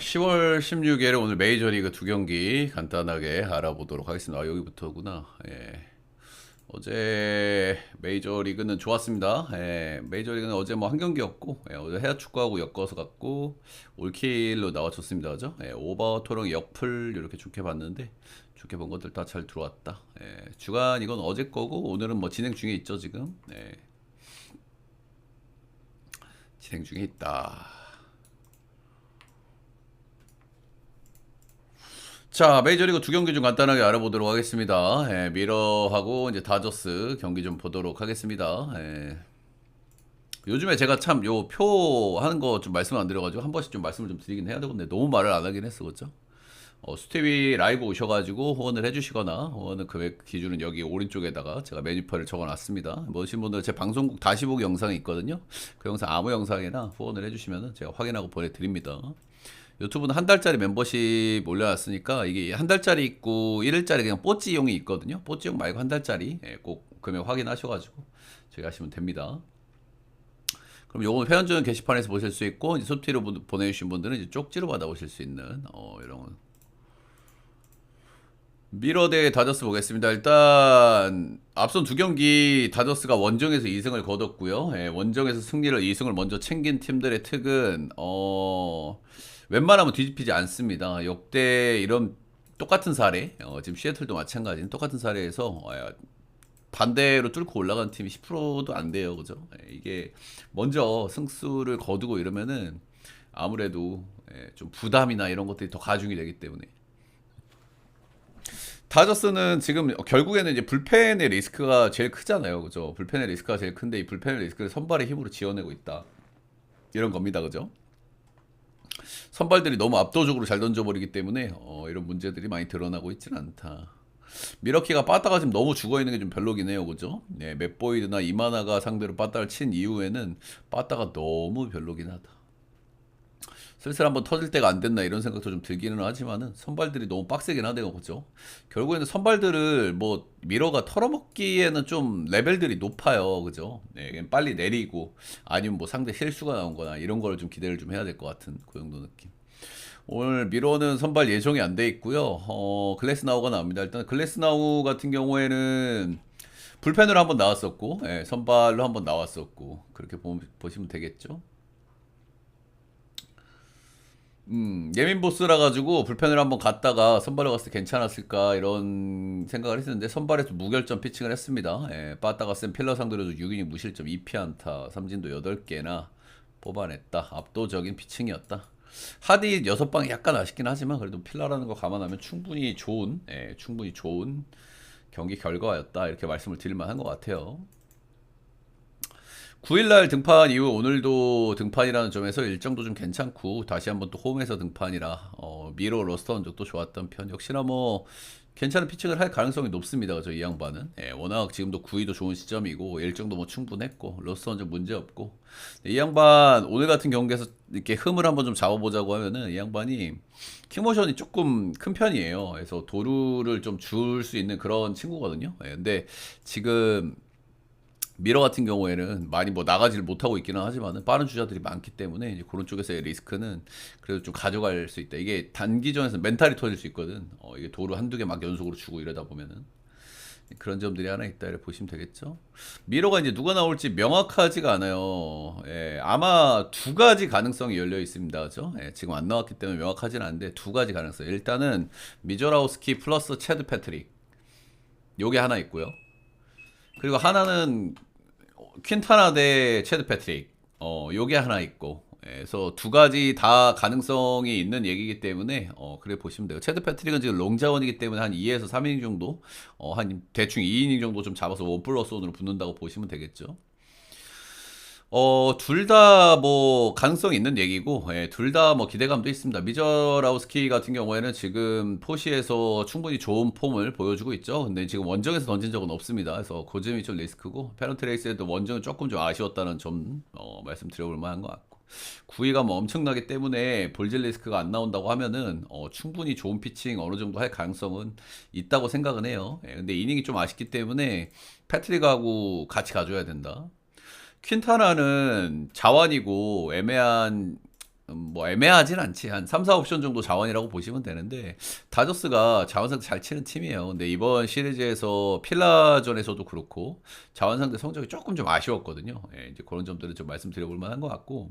10월 16일에 오늘 메이저리그 두 경기 간단하게 알아보도록 하겠습니다. 아, 여기부터구나. 예. 어제 메이저리그는 좋았습니다. 예. 메이저리그는 어제 뭐 한 경기였고, 예. 어제 해야 축구하고 엮어서 갔고, 올킬로 나와줬습니다. 그죠? 예. 오버 토랑 역풀 이렇게 좋게 봤는데, 좋게 본 것들 다 잘 들어왔다. 예. 주간 이건 어제 거고, 오늘은 뭐 진행 중에 있죠, 지금. 예. 진행 중에 있다. 자, 메이저리그 두 경기 좀 간단하게 알아보도록 하겠습니다. 예, 미러하고 이제 다저스 경기 좀 보도록 하겠습니다. 예. 요즘에 제가 참 요 표 하는 거 좀 말씀 안 드려가지고 한 번씩 좀 말씀을 좀 드리긴 해야 되는데 너무 말을 안 하긴 했어, 그죠? 어, 스티비 라이브 오셔가지고 후원을 해주시거나 후원은 금액 기준은 여기 오른쪽에다가 제가 메뉴표를 적어놨습니다. 모신 분들 제 방송국 다시 보기 영상이 있거든요. 그 영상 아무 영상이나 후원을 해주시면 제가 확인하고 보내드립니다. 유튜브는 한 달짜리 멤버십 올려놨으니까 이게 한 달짜리 있고 1일짜리 그냥 뽀찌용이 있거든요. 뽀찌용 말고 한 달짜리 예, 꼭 금액 확인하셔가지고 저희 하시면 됩니다. 그럼 요거는 회원전 게시판에서 보실 수 있고 이제 소프트로 보내주신 분들은 이제 쪽지로 받아보실 수 있는 어, 이런 미러 대 다저스 보겠습니다. 일단 앞선 두 경기 다저스가 원정에서 2승을 거뒀고요. 예, 원정에서 승리를 2승을 먼저 챙긴 팀들의 특은 어 웬만하면 뒤집히지 않습니다. 역대 이런 똑같은 사례, 어, 지금 시애틀도 마찬가지인 똑같은 사례에서 어, 반대로 뚫고 올라간 팀이 10%도 안 돼요, 그죠? 예, 이게 먼저 승수를 거두고 이러면은 아무래도 예, 좀 부담이나 이런 것들이 더 가중이 되기 때문에 다저스는 지금 결국에는 이제 불펜의 리스크가 제일 크잖아요, 그죠? 불펜의 리스크가 제일 큰데 이 불펜의 리스크를 선발의 힘으로 지어내고 있다. 이런 겁니다, 그죠? 선발들이 너무 압도적으로 잘 던져버리기 때문에 어, 이런 문제들이 많이 드러나고 있지는 않다. 미러키가 빠따가 지금 너무 죽어 있는 게 좀 별로긴 해요, 그죠? 네, 맵보이드나 이마나가 상대로 빠따를 친 이후에는 빠따가 너무 별로긴 하다. 슬슬 한번 터질 때가 안 됐나 이런 생각도 좀 들기는 하지만은 선발들이 너무 빡세긴 하대요, 그죠? 결국에는 선발들을 뭐 미러가 털어먹기에는 좀 레벨들이 높아요, 그죠? 네, 빨리 내리고 아니면 뭐 상대 실수가 나온거나 이런 걸좀 기대를 좀 해야 될 것 같은 그 정도 느낌. 오늘 미러는 선발 예정이 안 돼 있고요. 어, 글래스나우가 나옵니다. 일단 글래스나우 같은 경우에는 불펜으로 한번 나왔었고, 예, 선발로 한번 나왔었고 그렇게 보, 보시면 되겠죠. 음, 예민 보스라 가지고 불펜을 한번 갔다가 선발에 갔을 때 괜찮았을까 이런 생각을 했었는데 선발에서 무결점 피칭을 했습니다. 예, 빠따가 센 필러 상대로도 6이닝 무실점 2피안타 삼진도 8개나 뽑아냈다. 압도적인 피칭이었다. 하디 6방이 약간 아쉽긴 하지만 그래도 필라라는 거 감안하면 충분히 좋은 예, 충분히 좋은 경기 결과였다. 이렇게 말씀을 드릴 만한 것 같아요. 9일날 등판 이후 오늘도 등판이라는 점에서 일정도 좀 괜찮고 다시 한번 또 홈에서 등판이라 어, 미로 로스터 흔적도 좋았던 편 역시나 뭐 괜찮은 피칭을 할 가능성이 높습니다. 그죠 이 양반은 예, 워낙 지금도 9위도 좋은 시점이고 일정도 뭐 충분했고 로스터 흔적 문제 없고 이 양반 오늘 같은 경기에서 이렇게 흠을 한번 좀 잡아보자고 하면은 이 양반이 킹모션이 조금 큰 편이에요. 그래서 도루를 좀 줄 수 있는 그런 친구거든요. 예, 근데 지금 미러 같은 경우에는 많이 뭐 나가지를 못하고 있기는 하지만 빠른 주자들이 많기 때문에 이제 그런 쪽에서의 리스크는 그래도 좀 가져갈 수 있다. 이게 단기전에서 멘탈이 터질 수 있거든. 어, 이게 도루 한두 개 막 연속으로 주고 이러다 보면은. 그런 점들이 하나 있다 이렇게 보시면 되겠죠. 미러가 이제 누가 나올지 명확하지가 않아요. 예, 아마 두 가지 가능성이 열려 있습니다. 그죠? 예, 지금 안 나왔기 때문에 명확하지는 않은데 두 가지 가능성. 일단은 미저라우스키 플러스 체드 패트릭. 요게 하나 있고요. 그리고 하나는 퀸타나 대 체드 패트릭. 어, 요게 하나 있고. 예, 그래서 두 가지 다 가능성이 있는 얘기이기 때문에 어, 그래 보시면 돼요. 체드 패트릭은 지금 롱자원이기 때문에 한 2에서 3이닝 정도, 어, 한 대충 2이닝 정도 좀 잡아서 원 플러스 원으로 붙는다고 보시면 되겠죠. 어, 둘 다 뭐 가능성 있는 얘기고, 예, 둘 다 뭐 기대감도 있습니다. 미저라우스키 같은 경우에는 지금 포시에서 충분히 좋은 폼을 보여주고 있죠. 근데 지금 원정에서 던진 적은 없습니다. 그래서 그 점이 좀 리스크고, 페넌트레이스에도 원정은 조금 좀 아쉬웠다는 점, 어, 말씀드려볼 만한 것 같고. 9위가 뭐 엄청나기 때문에 볼질 리스크가 안 나온다고 하면은, 어, 충분히 좋은 피칭 어느 정도 할 가능성은 있다고 생각은 해요. 예, 근데 이닝이 좀 아쉽기 때문에 패트릭하고 같이 가줘야 된다. 퀸타나는 자완이고 애매한 음, 뭐 애매하진 않지. 한 3, 4 옵션 정도 자원이라고 보시면 되는데 다저스가 자원 상대 잘 치는 팀이에요. 근데 이번 시리즈에서 필라전에서도 그렇고 자원 상대 성적이 조금 좀 아쉬웠거든요. 예, 이제 그런 점들은 좀 말씀드려볼 만한 것 같고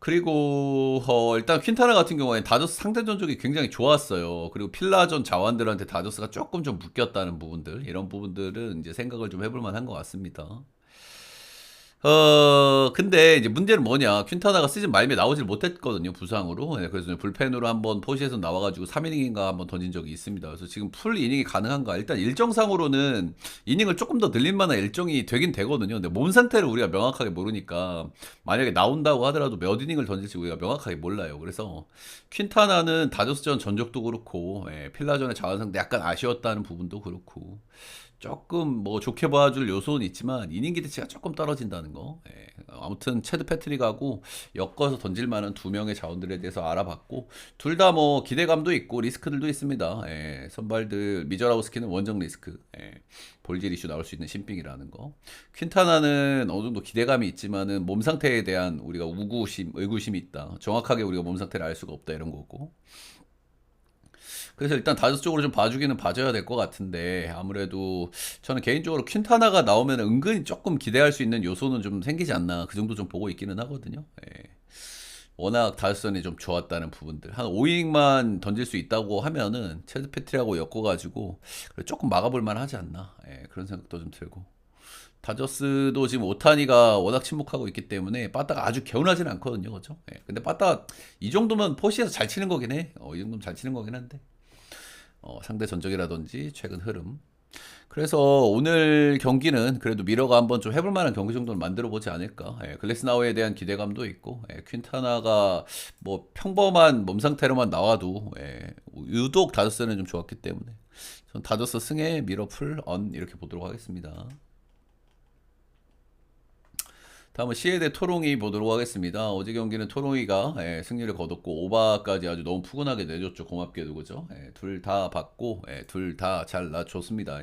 그리고 어, 일단 퀸타나 같은 경우에 다저스 상대 전적이 굉장히 좋았어요. 그리고 필라전 자원들한테 다저스가 조금 좀 묶였다는 부분들 이런 부분들은 이제 생각을 좀 해볼 만한 것 같습니다. 어, 근데 이제 문제는 뭐냐. 퀸타나가 시즌 말미에 나오질 못했거든요. 부상으로. 네, 그래서 불펜으로 한번 포시에서 나와가지고 3이닝인가 한번 던진 적이 있습니다. 그래서 지금 풀 이닝이 가능한가. 일단 일정상으로는 이닝을 조금 더 늘릴 만한 일정이 되긴 되거든요. 근데 몸 상태를 우리가 명확하게 모르니까 만약에 나온다고 하더라도 몇 이닝을 던질지 우리가 명확하게 몰라요. 그래서 퀸타나는 다저스전 전적도 그렇고 예, 필라전의 자원 상대 약간 아쉬웠다는 부분도 그렇고 조금 뭐 좋게 봐줄 요소는 있지만 이닝 기대치가 조금 떨어진다는 거. 예. 아무튼 체드 패트릭하고 엮어서 던질 만한 두 명의 자원들에 대해서 알아봤고 둘 다 뭐 기대감도 있고 리스크들도 있습니다. 예. 선발들 미저라우스키는 원정 리스크. 예. 볼질 이슈 나올 수 있는 신빙이라는 거. 퀸타나는 어느 정도 기대감이 있지만은 몸 상태에 대한 우리가 우구심, 의구심이 있다. 정확하게 우리가 몸 상태를 알 수가 없다 이런 거고. 그래서 일단 다저스 쪽으로 좀 봐주기는 봐줘야 될 것 같은데 아무래도 저는 개인적으로 퀸타나가 나오면 은근히 조금 기대할 수 있는 요소는 좀 생기지 않나 그 정도 좀 보고 있기는 하거든요. 예. 워낙 다저스전이 좀 좋았다는 부분들 한 5이닝만 던질 수 있다고 하면은 체드 패트리하고 엮어가지고 조금 막아볼 만하지 않나 예, 그런 생각도 좀 들고 다저스도 지금 오타니가 워낙 침묵하고 있기 때문에 빠따가 아주 개운하진 않거든요, 그렇죠? 예, 근데 빠따 이 정도면 포시에서 잘 치는 거긴 해. 어, 이 정도면 잘 치는 거긴 한데 어, 상대 전적이라든지 최근 흐름. 그래서 오늘 경기는 그래도 미러가 한번 좀 해볼 만한 경기 정도는 만들어 보지 않을까. 예, 글래스나우에 대한 기대감도 있고, 예, 퀸타나가 뭐 평범한 몸 상태로만 나와도, 예, 유독 다저스는 좀 좋았기 때문에. 전 다저스 승에 미러 풀, 언 이렇게 보도록 하겠습니다. 다음은 시에대 토롱이 보도록 하겠습니다. 어제 경기는 토롱이가 예, 승리를 거뒀고 오바까지 아주 너무 푸근하게 내줬죠. 고맙게도 그죠. 예, 둘다 받고 예, 둘다 잘 낮췄습니다.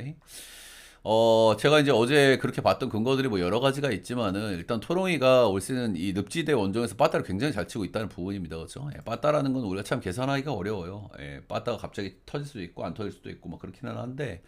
어, 제가 이제 어제 그렇게 봤던 근거들이 뭐 여러 가지가 있지만은 일단 토롱이가 올 시즌 이 늪지대 원정에서 빠따를 굉장히 잘 치고 있다는 부분입니다. 그렇죠? 예, 빠따라는 건 우리가 참 계산하기가 어려워요. 예, 빠따가 갑자기 터질 수도 있고 안 터질 수도 있고 막 그렇기는 한데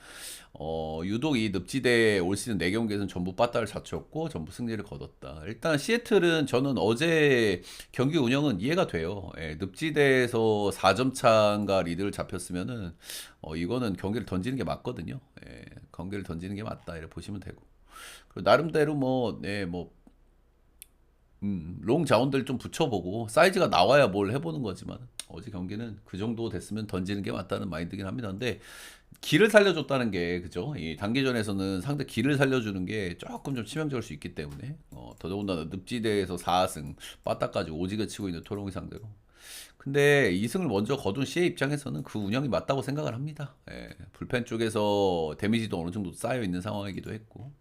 어, 유독 이 늪지대 올 시즌 4경기에서는 전부 빠따를 잘 쳤고 전부 승리를 거뒀다. 일단 시애틀은 저는 어제 경기 운영은 이해가 돼요. 예, 늪지대에서 4점 차인가 리드를 잡혔으면은 어, 이거는 경기를 던지는 게 맞거든요. 예, 경기를 던지는 게 맞다. 이렇게 보시면 되고. 그리고 나름대로 뭐, 네, 뭐, 음, 롱 자원들 좀 붙여보고 사이즈가 나와야 뭘 해보는 거지만 어제 경기는 그 정도 됐으면 던지는 게 맞다는 마인드긴 합니다. 근데 길을 살려줬다는 게 그죠? 이 단기전에서는 상대 길을 살려주는 게 조금 좀 치명적일 수 있기 때문에 어, 더더군다나 늪지대에서 4승 빠따까지 오지게 치고 있는 토롱이 상대로 근데 2승을 먼저 거둔 시의 입장에서는 그 운영이 맞다고 생각을 합니다. 예, 불펜 쪽에서 데미지도 어느 정도 쌓여 있는 상황이기도 했고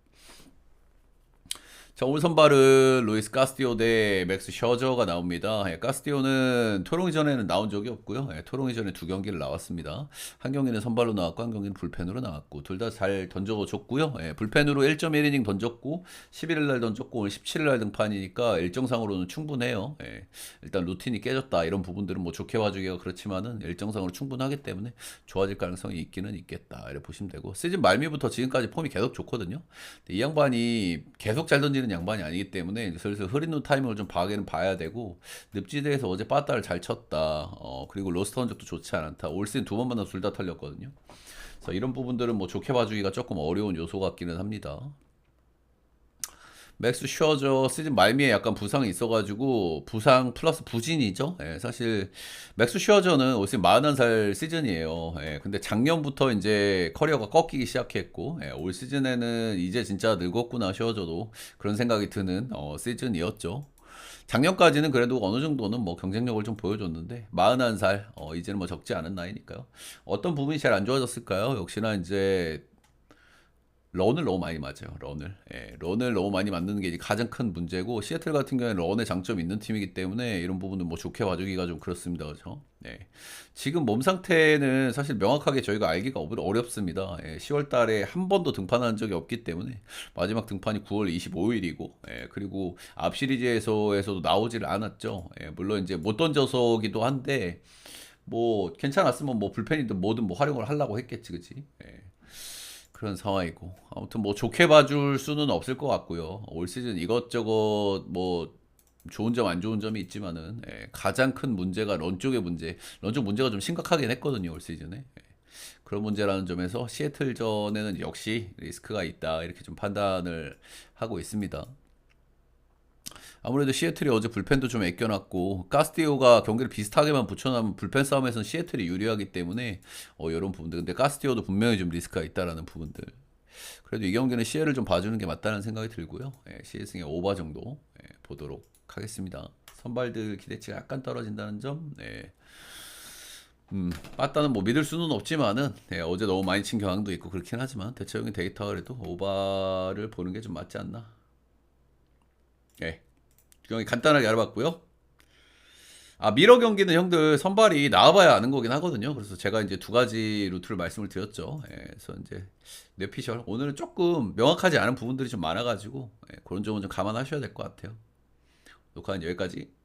자, 오늘 선발은 루이스 카스티오 대 맥스 셔저가 나옵니다. 예, 카스티오는 토롱 이 전에는 나온 적이 없고요. 예, 토롱 이 전에 두 경기를 나왔습니다. 한 경기는 선발로 나왔고 한 경기는 불펜으로 나왔고 둘 다 잘 던져줬고요. 예, 불펜으로 1.1이닝 던졌고 11일 날 던졌고 오늘 17일 날 등판이니까 일정상으로는 충분해요. 예, 일단 루틴이 깨졌다 이런 부분들은 뭐 좋게 봐주기가 그렇지만은 일정상으로 충분하기 때문에 좋아질 가능성이 있기는 있겠다 이렇게 보시면 되고 시즌 말미부터 지금까지 폼이 계속 좋거든요. 이 양반이 계속 잘 던지는 있는 양반이 아니기 때문에 슬슬 흐린 타이밍을 좀 봐야는 봐야 되고 늪지대에서 어제 빠따를 잘 쳤다. 어, 그리고 로스터 흔적도 좋지 않다. 올 시즌 두 번 만나 둘다 털렸거든요. 그래서 이런 부분들은 뭐 좋게 봐주기가 조금 어려운 요소 같기는 합니다. 맥스 슈어저 시즌 말미에 약간 부상이 있어가지고 부상 플러스 부진이죠. 예, 사실 맥스 슈어저는 올 시즌 41살 시즌이에요. 예, 근데 작년부터 이제 커리어가 꺾이기 시작했고 예, 올 시즌에는 이제 진짜 늙었구나 슈어저도 그런 생각이 드는 어, 시즌이었죠. 작년까지는 그래도 어느 정도는 뭐 경쟁력을 좀 보여줬는데 41살 어, 이제는 뭐 적지 않은 나이니까요. 어떤 부분이 잘안 좋아졌을까요? 역시나 이제 런을 너무 많이 맞아요. 런을. 예, 런을 너무 많이 맞는 게 가장 큰 문제고 시애틀 같은 경우에는 런에 장점이 있는 팀이기 때문에 이런 부분은 뭐 좋게 봐주기가 좀 그렇습니다. 그렇죠? 네. 지금 몸 상태는 사실 명확하게 저희가 알기가 어렵습니다. 예, 10월 달에 한 번도 등판한 적이 없기 때문에 마지막 등판이 9월 25일이고 예, 그리고 앞 시리즈에서에서도 나오지를 않았죠. 예, 물론 이제 못 던져서기도 한데 뭐 괜찮았으면 뭐 불펜이든 뭐든 뭐 활용을 하려고 했겠지, 그치? 예. 그런 상황이고 아무튼 뭐 좋게 봐줄 수는 없을 것 같고요. 올 시즌 이것저것 뭐 좋은 점 안 좋은 점이 있지만은 예, 가장 큰 문제가 런 쪽의 문제, 런 쪽 문제가 좀 심각하긴 했거든요 올 시즌에. 예. 그런 문제라는 점에서 시애틀전에는 역시 리스크가 있다 이렇게 좀 판단을 하고 있습니다. 아무래도 시애틀이 어제 불펜도 좀 아껴놨고 가스티오가 경기를 비슷하게만 붙여놓으면 불펜 싸움에서는 시애틀이 유리하기 때문에 어, 이런 부분들. 근데 가스티오도 분명히 좀 리스크가 있다라는 부분들. 그래도 이 경기는 시애를 좀 봐주는 게 맞다는 생각이 들고요. 예, 시애승의 오버 정도 예, 보도록 하겠습니다. 선발들 기대치가 약간 떨어진다는 점 네. 음, 빠따는 뭐 믿을 수는 없지만은 예, 어제 너무 많이 친 경향도 있고 그렇긴 하지만 대체적인 데이터가 그래도 오바를 보는 게 좀 맞지 않나. 예. 간단하게 알아봤고요. 아 미러 경기는 형들 선발이 나와봐야 아는 거긴 하거든요. 그래서 제가 이제 두 가지 루트를 말씀을 드렸죠. 예, 그래서 이제 뇌피셜 오늘은 조금 명확하지 않은 부분들이 좀 많아가지고 예, 그런 점은 좀 감안하셔야 될 것 같아요. 녹화는 여기까지.